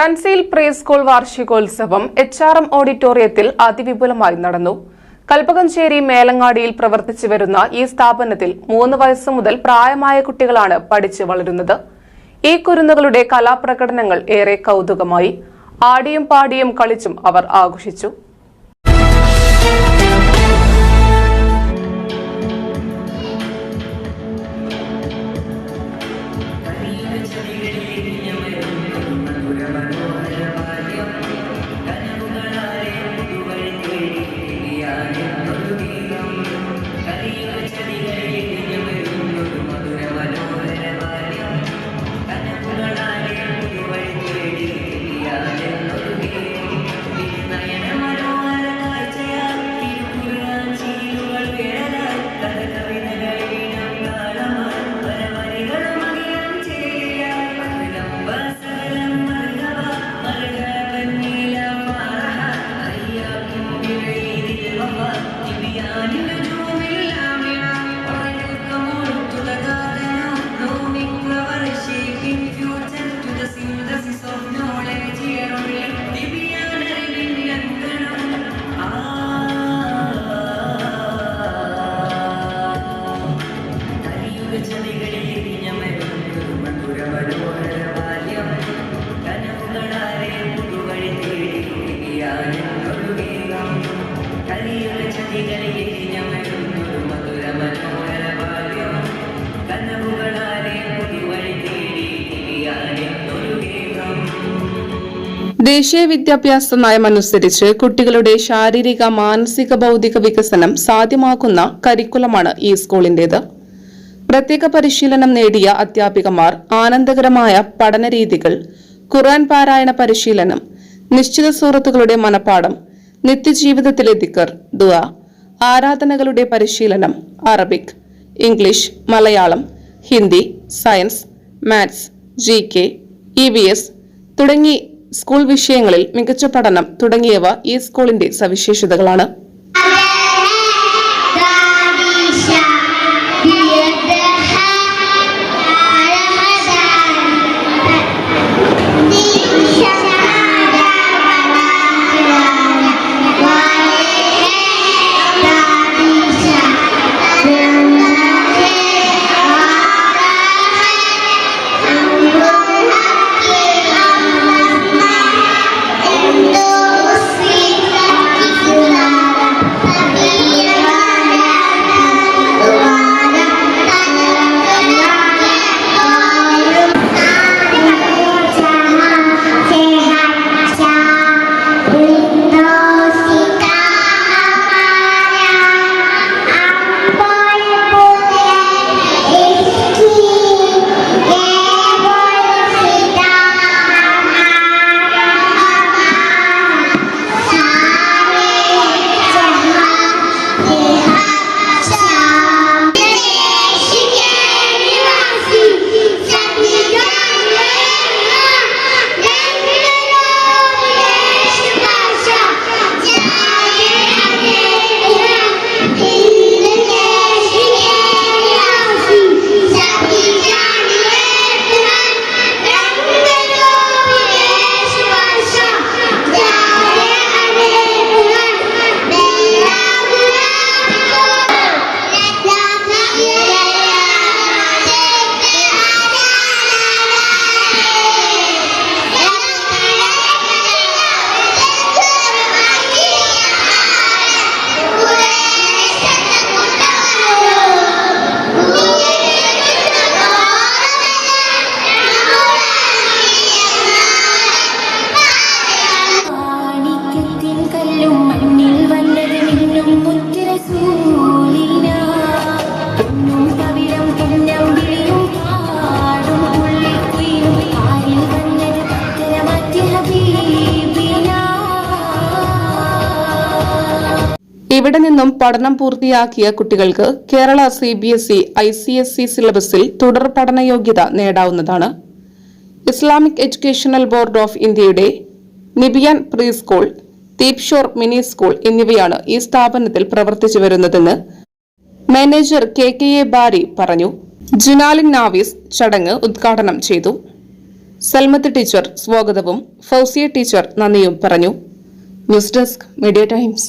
Thanseel pre school വാർഷികോത്സവം H R M ഓഡിറ്റോറിയത്തിൽ അതിവിപുലമായി നടന്നു. കൽപ്പകഞ്ചേരി മേലങ്ങാടിയിൽ പ്രവർത്തിച്ചു വരുന്ന ഈ സ്ഥാപനത്തിൽ മൂന്ന് വയസ്സു മുതൽ പ്രായമായ കുട്ടികളാണ് പഠിച്ചു വളരുന്നത്. ഈ കുരുന്നുകളുടെ കലാപ്രകടനങ്ങൾ ഏറെ കൗതുകമായി. ആടിയും പാടിയും കളിച്ചും അവർ ആഘോഷിച്ചു. If you. tend to the synthesis of knowledge ദേശീയ വിദ്യാഭ്യാസ നയം അനുസരിച്ച് കുട്ടികളുടെ ശാരീരിക മാനസിക ഭൗതിക വികസനം സാധ്യമാക്കുന്ന കരിക്കുലമാണ് ഈ സ്കൂളിന്റേത്. പ്രത്യേക പരിശീലനം നേടിയ അധ്യാപികമാർ ആനന്ദകരമായ പഠന രീതികൾ ഖുർആൻ പാരായണ പരിശീലനം നിശ്ചിത സുഹൃത്തുക്കളുടെ മനപാഠം നിത്യജീവിതത്തിലെ ദിക്കർ ദുവ ആരാധനകളുടെ പരിശീലനം Arabic English Malayalam Hindi science maths G K E V S തുടങ്ങി സ്കൂൾ വിഷയങ്ങളിൽ മികച്ച പഠനം തുടങ്ങിയവ ഈ സ്കൂളിന്റെ സവിശേഷതകളാണ്. ഇവിടെ നിന്നും പഠനം പൂർത്തിയാക്കിയ കുട്ടികൾക്ക് Kerala C B S E I C S E സിലബസിൽ തുടർ പഠന യോഗ്യത നേടാവുന്നതാണ്. ഇസ്ലാമിക് എഡ്യൂക്കേഷണൽ ബോർഡ് ഓഫ് ഇന്ത്യയുടെ നിബിയൻ പ്രീ സ്കൂൾ ദീപ്ഷോർ മിനി സ്കൂൾ എന്നിവയാണ് ഈ സ്ഥാപനത്തിൽ പ്രവർത്തിച്ചു വരുന്നതെന്ന് manager K K A Bari പറഞ്ഞു. ജുനാലിൻ നാവിസ് ചടങ്ങ് ഉദ്ഘാടനം ചെയ്തു. സൽമത്ത് ടീച്ചർ സ്വാഗതവും ഫൗസിയ ടീച്ചർ നന്ദിയും പറഞ്ഞു. News desk media times.